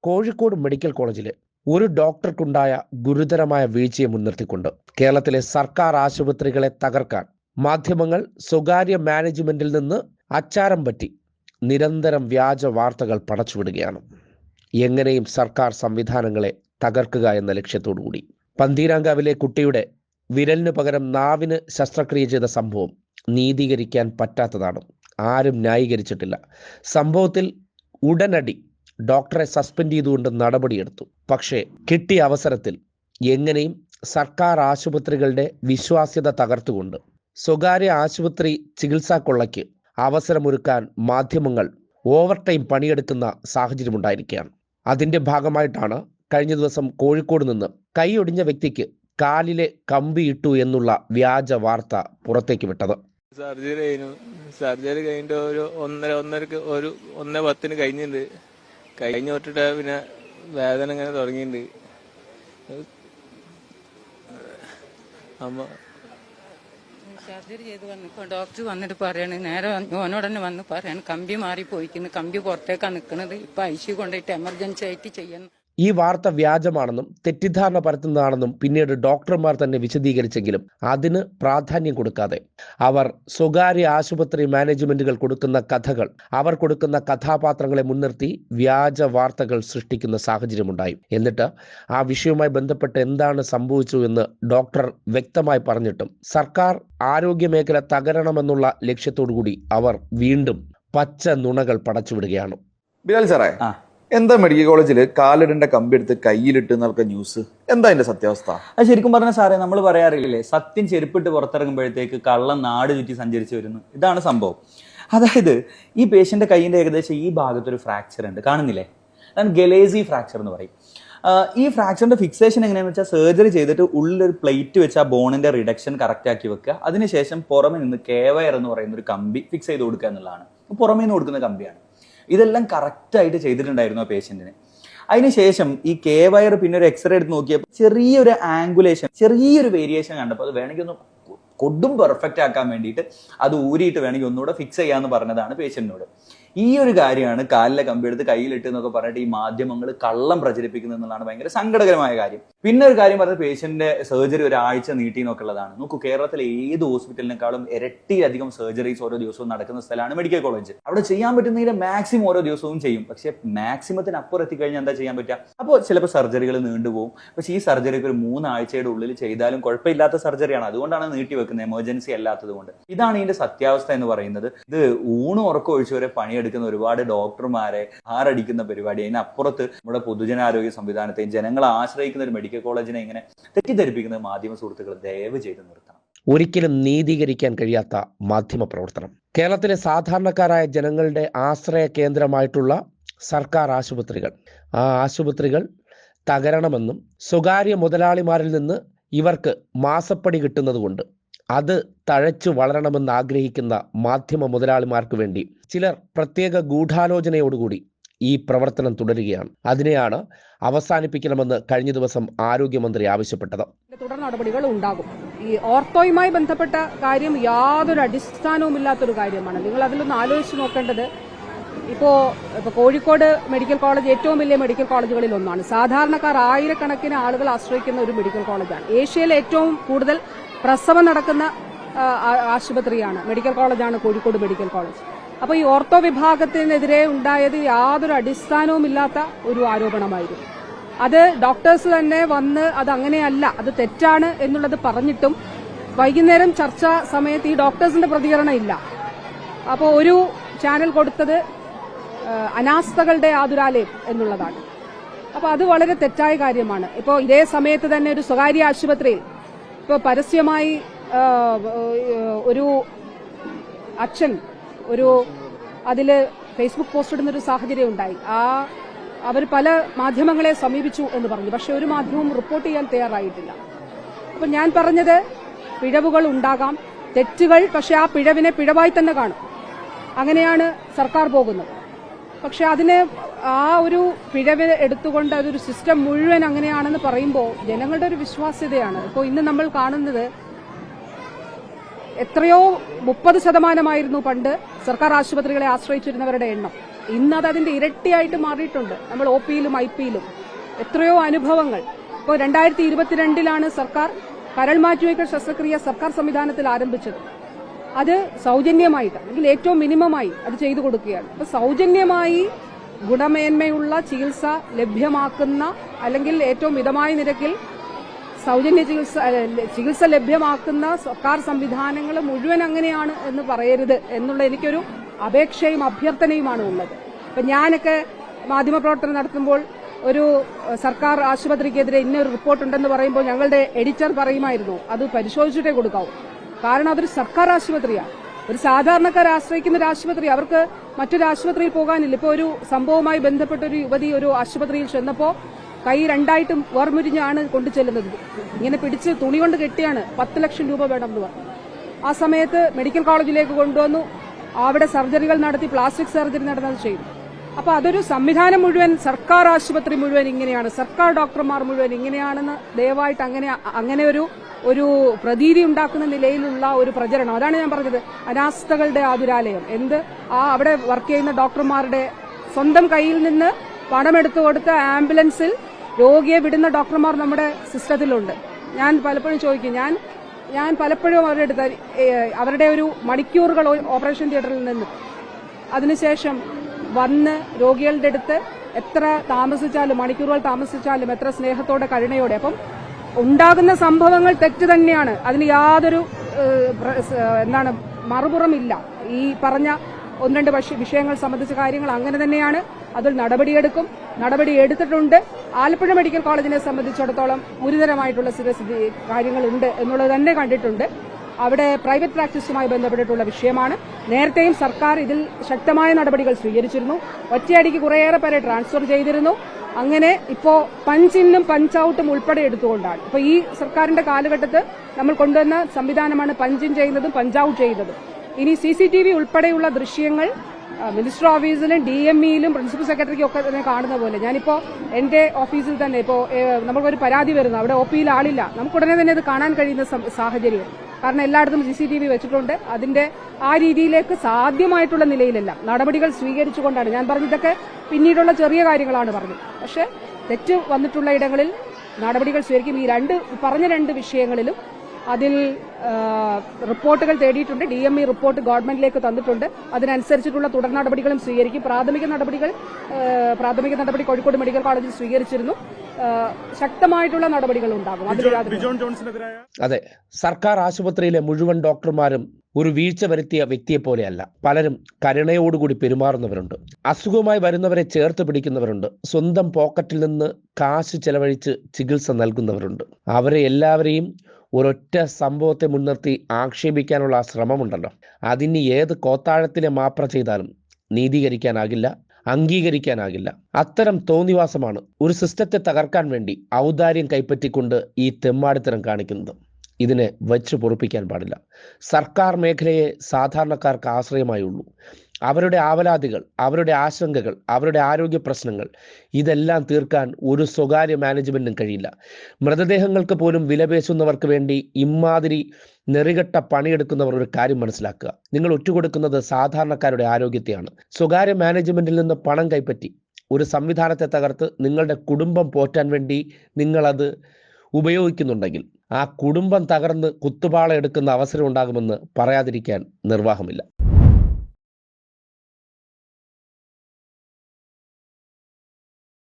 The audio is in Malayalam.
കോഴിക്കോട് മെഡിക്കൽ കോളേജിൽ ഒരു ഡോക്ടർക്കുണ്ടായ ഗുരുതരമായ വീഴ്ചയെ മുൻനിർത്തിക്കൊണ്ട് കേരളത്തിലെ സർക്കാർ ആശുപത്രികളെ തകർക്കാൻ മാധ്യമങ്ങൾ സ്വകാര്യ മാനേജ്മെന്റിൽ നിന്ന് അച്ചാരം പറ്റി നിരന്തരം വ്യാജ വാർത്തകൾ പടച്ചുവിടുകയാണ്. എങ്ങനെയും സർക്കാർ സംവിധാനങ്ങളെ തകർക്കുക എന്ന ലക്ഷ്യത്തോടുകൂടി. പന്തീരാങ്കാവിലെ കുട്ടിയുടെ വിരലിന് പകരം നാവിന് ശസ്ത്രക്രിയ ചെയ്ത സംഭവം നീതീകരിക്കാൻ പറ്റാത്തതാണ്. ആരും ന്യായീകരിച്ചിട്ടില്ല. സംഭവത്തിൽ ഉടനടി ഡോക്ടറെ സസ്പെൻഡ് ചെയ്തുകൊണ്ട് നടപടിയെടുത്തു. പക്ഷേ കിട്ടിയ അവസരത്തിൽ എങ്ങനെയും സർക്കാർ ആശുപത്രികളുടെ വിശ്വാസ്യത തകർത്തുകൊണ്ട് സ്വകാര്യ ആശുപത്രി ചികിത്സാ കൊള്ളയ്ക്ക് അവസരമൊരുക്കാൻ മാധ്യമങ്ങൾ ഓവർ ടൈം പണിയെടുക്കുന്ന സാഹചര്യമുണ്ടായിരിക്കുകയാണ്. അതിന്റെ ഭാഗമായിട്ടാണ് കഴിഞ്ഞ ദിവസം കോഴിക്കോട് നിന്ന് കൈയൊടിഞ്ഞ വ്യക്തിക്ക് കാലിലെ കമ്പിയിട്ടു എന്നുള്ള വ്യാജ വാർത്ത പുറത്തേക്ക് വിട്ടത്. സർജറി കഴിഞ്ഞു. സർജറി കഴിഞ്ഞിട്ട് ഒരു ഒന്നര ഒന്നരക്ക് ഒരു ഒന്നര പത്തിന് കഴിഞ്ഞിട്ടുണ്ട്. കഴിഞ്ഞ് തൊട്ടിട്ട് പിന്നെ വേദന ഇങ്ങനെ തുടങ്ങിയിട്ടുണ്ട്. അമ്മ സർജറി ചെയ്ത് വന്നിപ്പോ ഡോക്ടർ വന്നിട്ട് പറയാണ് നേരെ ഓനോട് തന്നെ വന്ന് പറയാണ് കമ്പി മാറി പോയിക്കുന്നു കമ്പി പുറത്തേക്കാണ് നിൽക്കുന്നത് ഇപ്പൊ ഐ സി കൊണ്ടുപോയിട്ട് എമർജൻസി ആയിട്ട് ചെയ്യുന്നു ഈ വാർത്ത വ്യാജമാണെന്നും തെറ്റിദ്ധാരണ പരത്തുന്നതാണെന്നും പിന്നീട് ഡോക്ടർമാർ തന്നെ വിശദീകരിച്ചെങ്കിലും അതിന് പ്രാധാന്യം കൊടുക്കാതെ അവർ സ്വകാര്യ ആശുപത്രി മാനേജ്മെന്റുകൾ കൊടുക്കുന്ന കഥകൾ അവർ കൊടുക്കുന്ന കഥാപാത്രങ്ങളെ മുൻനിർത്തി വ്യാജ വാർത്തകൾ സൃഷ്ടിക്കുന്ന സാഹചര്യമുണ്ടായി എന്നിട്ട് ആ വിഷയവുമായി ബന്ധപ്പെട്ട് എന്താണ് സംഭവിച്ചു എന്ന് ഡോക്ടർ വ്യക്തമായി പറഞ്ഞിട്ടും സർക്കാർ ആരോഗ്യ മേഖല തകരണമെന്നുള്ള ലക്ഷ്യത്തോടു കൂടി അവർ വീണ്ടും പച്ച നുണകൾ പടച്ചുവിടുകയാണ് ബിലാൽ സാറേ. എന്താ മെഡിക്കൽ കോളേജിൽ കാലിടേണ്ട കമ്പി എടുത്ത് കയ്യിലിട്ട് എന്നൊക്കെ ന്യൂസ്? എന്താ അതിന്റെ സത്യാവസ്ഥ? അത് ശരിക്കും പറഞ്ഞ സാറേ നമ്മൾ പറയാറില്ലേ സത്യം ചെരുപ്പിട്ട് പുറത്തിറങ്ങുമ്പോഴത്തേക്ക് കള്ളം നാട് ചുറ്റി സഞ്ചരിച്ചു വരുന്നു. ഇതാണ് സംഭവം. അതായത് ഈ പേഷ്യന്റെ കൈയിന്റെ ഏകദേശം ഈ ഭാഗത്തൊരു ഫ്രാക്ചർ ഉണ്ട്. കാണുന്നില്ലേ? അതാണ് ഗലേസി ഫ്രാക്ചർ എന്ന് പറയും. ഈ ഫ്രാക്ചറിന്റെ ഫിക്സേഷൻ എങ്ങനെയാണെന്ന് വെച്ചാൽ സർജറി ചെയ്തിട്ട് ഉള്ളിലൊരു പ്ലേറ്റ് വെച്ച് ആ ബോണിന്റെ റിഡക്ഷൻ കറക്റ്റ് ആക്കി വെക്കുക. അതിനുശേഷം പുറമെ നിന്ന് കേവയർ എന്ന് പറയുന്ന ഒരു കമ്പി ഫിക്സ് ചെയ്ത് കൊടുക്കുക എന്നുള്ളതാണ്. പുറമേ നിന്ന് കൊടുക്കുന്ന കമ്പിയാണ്. ഇതെല്ലാം കറക്റ്റായിട്ട് ചെയ്തിട്ടുണ്ടായിരുന്നു ആ പേഷ്യന്റിന് അതിനുശേഷം ഈ കെ വയർ പിന്നെ ഒരു എക്സ്റേ എടുത്ത് നോക്കിയപ്പോൾ ചെറിയൊരു ആംഗുലേഷൻ ചെറിയൊരു വേരിയേഷൻ കണ്ടപ്പോൾ അത് വേണമെങ്കിൽ ഒന്ന് കൊടും പെർഫെക്റ്റ് ആക്കാൻ വേണ്ടിയിട്ട് അത് ഊരിയിട്ട് വേണമെങ്കിൽ ഒന്നുകൂടെ ഫിക്സ് ചെയ്യാന്ന് പറഞ്ഞതാണ് പേഷ്യന്റിനോട് ഈ ഒരു കാര്യമാണ് കാലിലെ കമ്പി എടുത്ത് കയ്യിലിട്ട് എന്നൊക്കെ പറഞ്ഞിട്ട് ഈ മാധ്യമങ്ങൾ കള്ളം പ്രചരിപ്പിക്കുന്നത് എന്നുള്ളതാണ് ഭയങ്കര സങ്കടകരമായ കാര്യം. പിന്നെ ഒരു കാര്യം പറഞ്ഞത് പേഷ്യന്റിന്റെ സർജറി ഒരാഴ്ച നീട്ടി നോക്കുള്ളതാണ് നോക്കൂ കേരളത്തിലെ ഏത് ഹോസ്പിറ്റലിനേക്കാളും ഇരട്ടിയധികം സർജറീസ് ഓരോ ദിവസവും നടക്കുന്ന സ്ഥലമാണ് മെഡിക്കൽ കോളേജ് അവിടെ ചെയ്യാൻ പറ്റുന്നതിന്റെ മാക്സിമം ഓരോ ദിവസവും ചെയ്യും. പക്ഷേ മാക്സിമത്തിന് അപ്പുറം എത്തിക്കഴിഞ്ഞാൽ എന്താ ചെയ്യാൻ പറ്റുക? അപ്പോൾ ചിലപ്പോൾ സർജറികൾ നീണ്ടുപോകും പക്ഷേ ഈ സർജറിക്ക് ഒരു മൂന്നാഴ്ചയുടെ ഉള്ളിൽ ചെയ്താലും കുഴപ്പമില്ലാത്ത സർജറിയാണ് അതുകൊണ്ടാണ് നീട്ടി വെക്കുന്നത്. എമർജൻസി അല്ലാത്തത് കൊണ്ട്. ഇതാണ് ഇതിന്റെ സത്യാവസ്ഥ എന്ന് പറയുന്നത്. ഇത് ഊണ് ഉറക്കം ഒഴിച്ചു വരെ പണിയെടുക്കുന്ന ഒരുപാട് ഡോക്ടർമാരെ ആറടിക്കുന്ന പരിപാടി. അതിനപ്പുറത്ത് നമ്മുടെ പൊതുജനാരോഗ്യ സംവിധാനത്തെയും ജനങ്ങളെ ആശ്രയിക്കുന്ന ഒരു മെഡിക്കൽ കോളേജിനെ ഇങ്ങനെ തെറ്റിദ്ധരിപ്പിക്കുന്ന മാധ്യമ സുഹൃത്തുക്കൾ ദയവ് ചെയ്ത് നിർത്തണം. ഒരിക്കലും നീതീകരിക്കാൻ കഴിയാത്ത മാധ്യമ പ്രവർത്തനം. കേരളത്തിലെ സാധാരണക്കാരായ ജനങ്ങളുടെ ആശ്രയ കേന്ദ്രമായിട്ടുള്ള സർക്കാർ ആശുപത്രികൾ. ആ ആശുപത്രികൾ തകരണമെന്നും സ്വകാര്യ മുതലാളിമാരിൽ നിന്ന് ഇവർക്ക് മാസപ്പടി കിട്ടുന്നതുകൊണ്ട് അത് തഴച്ചു വളരണമെന്ന് ആഗ്രഹിക്കുന്ന മാധ്യമ മുതലാളിമാർക്ക് വേണ്ടി ചിലർ പ്രത്യേക ഗൂഢാലോചനയോടുകൂടി ഈ പ്രവർത്തനം തുടരുകയാണ്. അതിനെയാണ് അവസാനിപ്പിക്കണമെന്ന് കഴിഞ്ഞ ദിവസം ആരോഗ്യമന്ത്രി ആവശ്യപ്പെട്ടത്. തുടർ നടപടികൾ ഉണ്ടാകും. ഈ ഓർത്തോയുമായി ബന്ധപ്പെട്ട കാര്യം യാതൊരു അടിസ്ഥാനവുമില്ലാത്തൊരു കാര്യമാണ്. നിങ്ങൾ അതിലൊന്ന് ആലോചിച്ച് നോക്കേണ്ടത് ഇപ്പോ ഇപ്പൊ കോഴിക്കോട് മെഡിക്കൽ കോളേജ് ഏറ്റവും വലിയ മെഡിക്കൽ കോളേജുകളിൽ ഒന്നാണ്. സാധാരണക്കാർ ആയിരക്കണക്കിന് ആളുകൾ ആശ്രയിക്കുന്ന ഒരു മെഡിക്കൽ കോളേജാണ്. ഏഷ്യയിലെ ഏറ്റവും കൂടുതൽ പ്രസവം നടക്കുന്ന ആശുപത്രിയാണ്. മെഡിക്കൽ കോളേജാണ് കോഴിക്കോട് മെഡിക്കൽ കോളേജ്. അപ്പോൾ ഈ ഓർത്തോ വിഭാഗത്തിനെതിരെ ഉണ്ടായത് യാതൊരു അടിസ്ഥാനവുമില്ലാത്ത ഒരു ആരോപണമായിരുന്നു. അത് ഡോക്ടേഴ്സ് തന്നെ വന്ന് അത് അങ്ങനെയല്ല അത് തെറ്റാണ് എന്നുള്ളത് പറഞ്ഞിട്ടും വൈകുന്നേരം ചർച്ചാ സമയത്ത് ഈ ഡോക്ടേഴ്സിന്റെ പ്രതികരണം ഇല്ല. അപ്പോൾ ഒരു ചാനൽ കൊടുത്തത് അനാസ്ഥകളുടെ ആതുരാലയം എന്നുള്ളതാണ്. അപ്പോൾ അത് വളരെ തെറ്റായ കാര്യമാണ്. ഇപ്പോൾ ഇതേ സമയത്ത് തന്നെ ഒരു സ്വകാര്യ ആശുപത്രിയിൽ ഇപ്പോൾ പരസ്യമായി ഒരു അച്ഛൻ ഒരു അതിൽ ഫേസ്ബുക്ക് പോസ്റ്റ് ഇടുന്ന ഒരു സാഹചര്യം ഉണ്ടായി. ആ അവർ പല മാധ്യമങ്ങളെ സമീപിച്ചു എന്ന് പറഞ്ഞു. പക്ഷെ ഒരു മാധ്യമവും റിപ്പോർട്ട് ചെയ്യാൻ തയ്യാറായിട്ടില്ല. അപ്പം ഞാൻ പറഞ്ഞത് പിഴവുകൾ ഉണ്ടാകാം. തെറ്റുകൾ പക്ഷെ ആ പിഴവിനെ പിഴവായി തന്നെ കാണും. അങ്ങനെയാണ് സർക്കാർ പോകുന്നത്. പക്ഷെ അതിനെ ആ ഒരു പിഴവ് എടുത്തുകൊണ്ട് അതൊരു സിസ്റ്റം മുഴുവൻ അങ്ങനെയാണെന്ന് പറയുമ്പോൾ ജനങ്ങളുടെ ഒരു വിശ്വാസ്യതയാണ്. ഇപ്പോൾ ഇന്ന് നമ്മൾ കാണുന്നത് എത്രയോ മുപ്പത് ശതമാനമായിരുന്നു പണ്ട് സർക്കാർ ആശുപത്രികളെ ആശ്രയിച്ചിരുന്നവരുടെ എണ്ണം. ഇന്ന് അത് അതിന്റെ ഇരട്ടിയായിട്ട് മാറിയിട്ടുണ്ട്. നമ്മൾ ഒ പിയിലും ഐ പിയിലും. എത്രയോ അനുഭവങ്ങൾ. ഇപ്പോൾ രണ്ടായിരത്തി ഇരുപത്തിരണ്ടിലാണ് സർക്കാർ കരൾ മാറ്റിവയ്ക്കൽ ശസ്ത്രക്രിയ സർക്കാർ സംവിധാനത്തിൽ ആരംഭിച്ചത്. അത് സൗജന്യമായിട്ട് അല്ലെങ്കിൽ ഏറ്റവും മിനിമമായി അത് ചെയ്തു കൊടുക്കുകയാണ്. അപ്പൊ സൗജന്യമായി ഗുണമേന്മയുള്ള ചികിത്സ ലഭ്യമാക്കുന്ന അല്ലെങ്കിൽ ഏറ്റവും മിതമായ നിരക്കിൽ സൗജന്യ ചികിത്സ ചികിത്സ ലഭ്യമാക്കുന്ന സർക്കാർ സംവിധാനങ്ങൾ മുഴുവൻ അങ്ങനെയാണ് എന്ന് പറയരുത് എന്നുള്ള എനിക്കൊരു അപേക്ഷയും അഭ്യർത്ഥനയുമാണ് ഉള്ളത്. അപ്പം ഞാനൊക്കെ മാധ്യമപ്രവർത്തനം നടത്തുമ്പോൾ ഒരു സർക്കാർ ആശുപത്രിക്കെതിരെ ഇന്നൊരു റിപ്പോർട്ടുണ്ടെന്ന് പറയുമ്പോൾ ഞങ്ങളുടെ എഡിറ്റർ പറയുമായിരുന്നു അത് പരിശോധിച്ചിട്ടേ കൊടുക്കാവൂ. കാരണം അതൊരു സർക്കാർ ആശുപത്രിയാണ്. ഒരു സാധാരണക്കാരെ ആശ്രയിക്കുന്ന ഒരു ആശുപത്രി അവർക്ക് മറ്റൊരു ആശുപത്രിയിൽ പോകാനില്ല. ഇപ്പോൾ ഒരു സംഭവവുമായി ബന്ധപ്പെട്ട ഒരു യുവതി ഒരു ആശുപത്രിയിൽ ചെന്നപ്പോൾ കൈ രണ്ടായിട്ടും വേർമുരിഞ്ഞാണ് കൊണ്ടു ചെല്ലുന്നത്. ഇങ്ങനെ പിടിച്ച് തുണി കൊണ്ട് കെട്ടിയാണ് പത്ത് ലക്ഷം രൂപ വേണം എന്ന് പറഞ്ഞു. ആ സമയത്ത് മെഡിക്കൽ കോളേജിലേക്ക് കൊണ്ടുവന്നു. അവിടെ സർജറികൾ നടത്തി പ്ലാസ്റ്റിക് സർജറി നടന്നത് ചെയ്തു. അപ്പൊ അതൊരു സംവിധാനം മുഴുവൻ സർക്കാർ ആശുപത്രി മുഴുവൻ ഇങ്ങനെയാണ്. സർക്കാർ ഡോക്ടർമാർ മുഴുവൻ ഇങ്ങനെയാണെന്ന് ദയവായിട്ട് അങ്ങനെ അങ്ങനെ ഒരു ഒരു പ്രതീതി ഉണ്ടാക്കുന്ന നിലയിലുള്ള ഒരു പ്രചരണം. അതാണ് ഞാൻ പറഞ്ഞത്. അനാസ്ഥകളുടെ ആതുരാലയം. എന്ത്? ആ അവിടെ വർക്ക് ചെയ്യുന്ന ഡോക്ടർമാരുടെ സ്വന്തം കയ്യിൽ നിന്ന് പണമെടുത്തു കൊടുത്ത ആംബുലൻസിൽ രോഗിയെ വിടുന്ന ഡോക്ടർമാർ നമ്മുടെ സിസ്റ്റത്തിലുണ്ട്. ഞാൻ പലപ്പോഴും ചോദിക്കും ഞാൻ ഞാൻ പലപ്പോഴും അവരുടെ അടുത്ത് അവരുടെ ഒരു മണിക്കൂറുകൾ ഓപ്പറേഷൻ തിയേറ്ററിൽ നിന്ന്. അതിനുശേഷം വന്ന് രോഗികളുടെ അടുത്ത് എത്ര താമസിച്ചാലും മണിക്കൂറുകൾ താമസിച്ചാലും എത്ര സ്നേഹത്തോടെ കരുണയോടെ. അപ്പം ഉണ്ടാകുന്ന സംഭവങ്ങൾ തെറ്റ് തന്നെയാണ്. അതിന് യാതൊരു എന്താണ് മറുപുറമില്ല. ഈ പറഞ്ഞ ഒന്ന് രണ്ട് വിഷയങ്ങൾ സംബന്ധിച്ച കാര്യങ്ങൾ അങ്ങനെ തന്നെയാണ്. അതിൽ നടപടിയെടുക്കും. നടപടി എടുത്തിട്ടുണ്ട്. ആലപ്പുഴ മെഡിക്കൽ കോളേജിനെ സംബന്ധിച്ചിടത്തോളം ഗുരുതരമായിട്ടുള്ള സ്ഥിരസ്ഥിതി കാര്യങ്ങളുണ്ട് എന്നുള്ളത് തന്നെ കണ്ടിട്ടുണ്ട്. അവിടെ പ്രൈവറ്റ് പ്രാക്ടീസുമായി ബന്ധപ്പെട്ടിട്ടുള്ള വിഷയമാണ്. നേരത്തെയും സർക്കാർ ഇതിൽ ശക്തമായ നടപടികൾ സ്വീകരിച്ചിരുന്നു. ഒറ്റയടിക്ക് കുറേയേറെ പേരെ ട്രാൻസ്ഫർ ചെയ്തിരുന്നു. അങ്ങനെ ഇപ്പോ പഞ്ചിന്നും പഞ്ച് ഔട്ടും ഉൾപ്പെടെ എടുത്തുകൊണ്ടാണ്. ഇപ്പൊ ഈ സർക്കാരിന്റെ കാലഘട്ടത്ത് നമ്മൾ കൊണ്ടുവന്ന സംവിധാനമാണ് പഞ്ചിൻ ചെയ്യുന്നതും പഞ്ച് ഔട്ട് ചെയ്യുന്നതും. ഇനി സി സി ടി വി ഉൾപ്പെടെയുള്ള ദൃശ്യങ്ങൾ മിനിസ്റ്റർ ഓഫീസിലും ഡി എം ഇയിലും പ്രിൻസിപ്പൽ സെക്രട്ടറിക്കും ഒക്കെ തന്നെ കാണുന്ന പോലെ ഞാനിപ്പോ എന്റെ ഓഫീസിൽ തന്നെ ഇപ്പോ നമ്മൾക്കൊരു പരാതി വരുന്നു. അവിടെ ഒ പിയിൽ ആളില്ല. നമുക്ക് ഉടനെ തന്നെ അത് കാണാൻ കഴിയുന്ന സാഹചര്യം. കാരണം എല്ലായിടത്തും സി സി ടി വി വെച്ചിട്ടുണ്ട്. അതിന്റെ ആ രീതിയിലേക്ക് സാധ്യമായിട്ടുള്ള നിലയിലല്ല. നടപടികൾ സ്വീകരിച്ചുകൊണ്ടാണ്. ഞാൻ പറഞ്ഞതൊക്കെ പിന്നീടുള്ള ചെറിയ കാര്യങ്ങളാണ് പറഞ്ഞു പക്ഷേ തെറ്റ് വന്നിട്ടുള്ള ഇടങ്ങളിൽ നടപടികൾ സ്വീകരിക്കും. ഈ രണ്ട് പറഞ്ഞ രണ്ട് വിഷയങ്ങളിലും അതിൽ റിപ്പോർട്ടുകൾ തേടിയിട്ടുണ്ട്. ഡി എം ഇ റിപ്പോർട്ട് ഗവൺമെന്റിലേക്ക് തന്നിട്ടുണ്ട്. അതിനനുസരിച്ചിട്ടുള്ള തുടർ നടപടികളും സ്വീകരിക്കും. പ്രാഥമിക നടപടികൾ പ്രാഥമിക നടപടി കോഴിക്കോട് മെഡിക്കൽ കോളേജിൽ സ്വീകരിച്ചിരുന്നു. ശക്തമായിട്ടുള്ള നടപടികൾ ഉണ്ടാകും. അതെ. സർക്കാർ ആശുപത്രിയിലെ മുഴുവൻ ഡോക്ടർമാരും ഒരു വീഴ്ച വരുത്തിയ വ്യക്തിയെ പോലെയല്ല പലരും കരുണയോടുകൂടി പെരുമാറുന്നവരുണ്ട്. അസുഖമായി വരുന്നവരെ ചേർത്ത് പിടിക്കുന്നവരുണ്ട്. സ്വന്തം പോക്കറ്റിൽ നിന്ന് കാശ് ചെലവഴിച്ച് ചികിത്സ നൽകുന്നവരുണ്ട്. അവരെ എല്ലാവരെയും ഒരൊറ്റ സംഭവത്തെ മുൻനിർത്തി ആക്ഷേപിക്കാനുള്ള ശ്രമമുണ്ടല്ലോ. അതിന് ഏത് കോത്താഴത്തിലെ മാപ്ര ചെയ്താലും നീതീകരിക്കാനാകില്ല അംഗീകരിക്കാനാകില്ല. അത്തരം തോന്നിവാസമാണ് ഒരു സിസ്റ്റത്തെ തകർക്കാൻ വേണ്ടി ഔദാര്യം കൈപ്പറ്റിക്കൊണ്ട് ഈ തെമ്മാടിത്തരം കാണിക്കുന്നത്. ഇതിനെ വെച്ച് പൊറുപ്പിക്കാൻ പാടില്ല. സർക്കാർ മേഖലയെ സാധാരണക്കാർക്ക് ആശ്രയമായുള്ളൂ. അവരുടെ ആവലാതികൾ അവരുടെ ആശങ്കകൾ അവരുടെ ആരോഗ്യ പ്രശ്നങ്ങൾ ഇതെല്ലാം തീർക്കാൻ ഒരു സ്വകാര്യ മാനേജ്മെന്റിനും കഴിയില്ല. മൃതദേഹങ്ങൾക്ക് പോലും വിലപേശുന്നവർക്ക് വേണ്ടി ഇമാതിരി നെറികെട്ട പണിയെടുക്കുന്നവർ ഒരു കാര്യം മനസ്സിലാക്കുക. നിങ്ങൾ ഒറ്റുകൊടുക്കുന്നത് സാധാരണക്കാരുടെ ആരോഗ്യത്തെയാണ്. സ്വകാര്യ മാനേജ്മെന്റിൽ നിന്ന് പണം കൈപ്പറ്റി ഒരു സംവിധാനത്തെ തകർത്ത് നിങ്ങളുടെ കുടുംബം പോറ്റാൻ വേണ്ടി നിങ്ങളത് ഉപയോഗിക്കുന്നുണ്ടെങ്കിൽ ആ കുടുംബം തകർന്ന് കുത്തുപാള എടുക്കുന്ന അവസരം ഉണ്ടാകുമെന്ന് പറയാതിരിക്കാൻ നിർവാഹമില്ല.